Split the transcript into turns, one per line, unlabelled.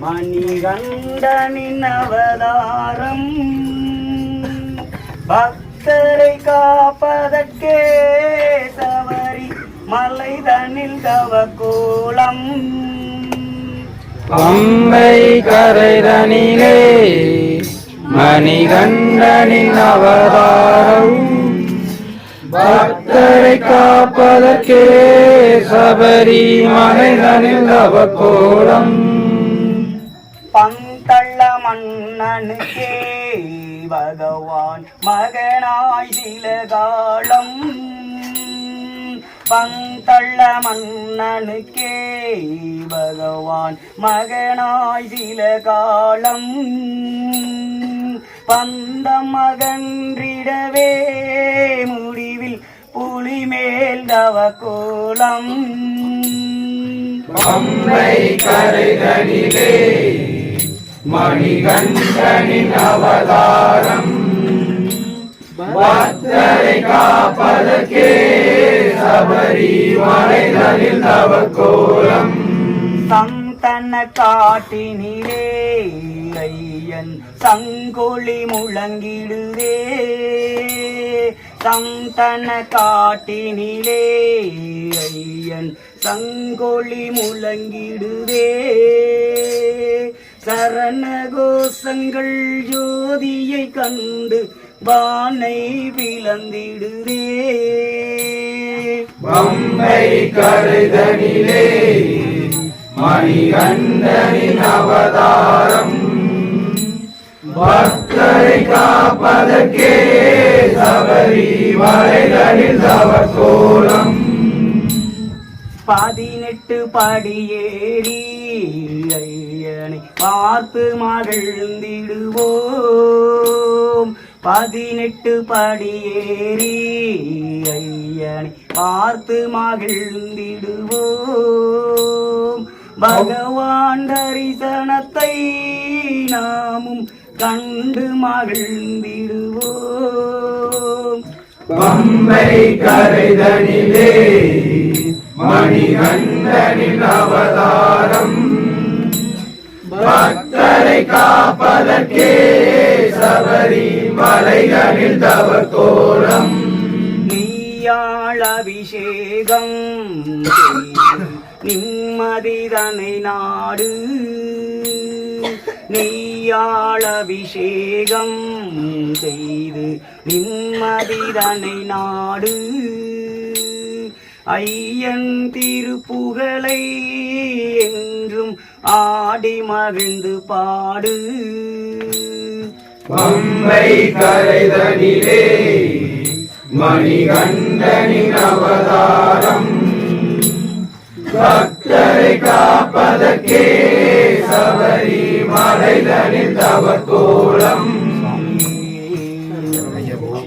மணிகண்டனின் அவதாரம் பக்தரை காப்பதற்கே சவரி மலைதனில் தவக்கோலம்.
பம்பை கரைதனிலே மணிகண்டனின் அவதாரம் பக்தரை காப்பதற்கே சபரி மலைதனில் அவகோலம்
பந்தள்ள மன்னனுக்கே பகவான் மகனாய் சில காலம் பந்தள்ள மன்னனுக்கே பகவான் மகனாய் சில காலம் பந்தம் அகன்றிடவே முடிவில் புலிமேல் தவக்கோலம்.
பம்பை கருகனிலே மணிகண்டனின் அவதாரம். பக்தரை காப்பதற்கே சபரி மலைதனில் அவகோலம்
சந்தன காட்டினிலே ஐயன் சங்கொழி முழங்கிடுதே. சந்தன காட்டினிலே ஐயன் சங்கொழி முழங்கிடுதே. சரண கோஷங்கள் ஜோதியை கண்டு வானை பிளந்திடுதே.
பம்பை கரைதனிலே மணிகண்டனின் அவதாரம். பக்தரை காப்பதற்கே சபரி மலைதனில் அவகோலம்
பதினெட்டு படியேறி பார்த்து மகிழ்ந்திடுவோம். பதினெட்டு படியேறி ஐயனை பார்த்து மகிழ்ந்திடுவோம். பகவான் தரிசனத்தை நாமும் கண்டு மகிழ்ந்திடுவோம்.
பம்பை கரைதனிலே மணிகண்டனின் அவதாரம். பக்தரை காப்பதற்கே சபரி மலைகளில் தவக்கோலம்
நீயாள் அபிஷேகம் நிம்மதிதனை நாடு. நெய்யாள் அபிஷேகம் செய்து நிம்மதிதனை நாடு. ஐயன் திருப்புகழை என்றும் ஆடி மகிழ்ந்து பாடு.
பம்பை கரைதனிலே மணிகண்டனின் அவதாரம். பக்தரை காப்பதற்கே சபரி மலைதனில் தவத்தோ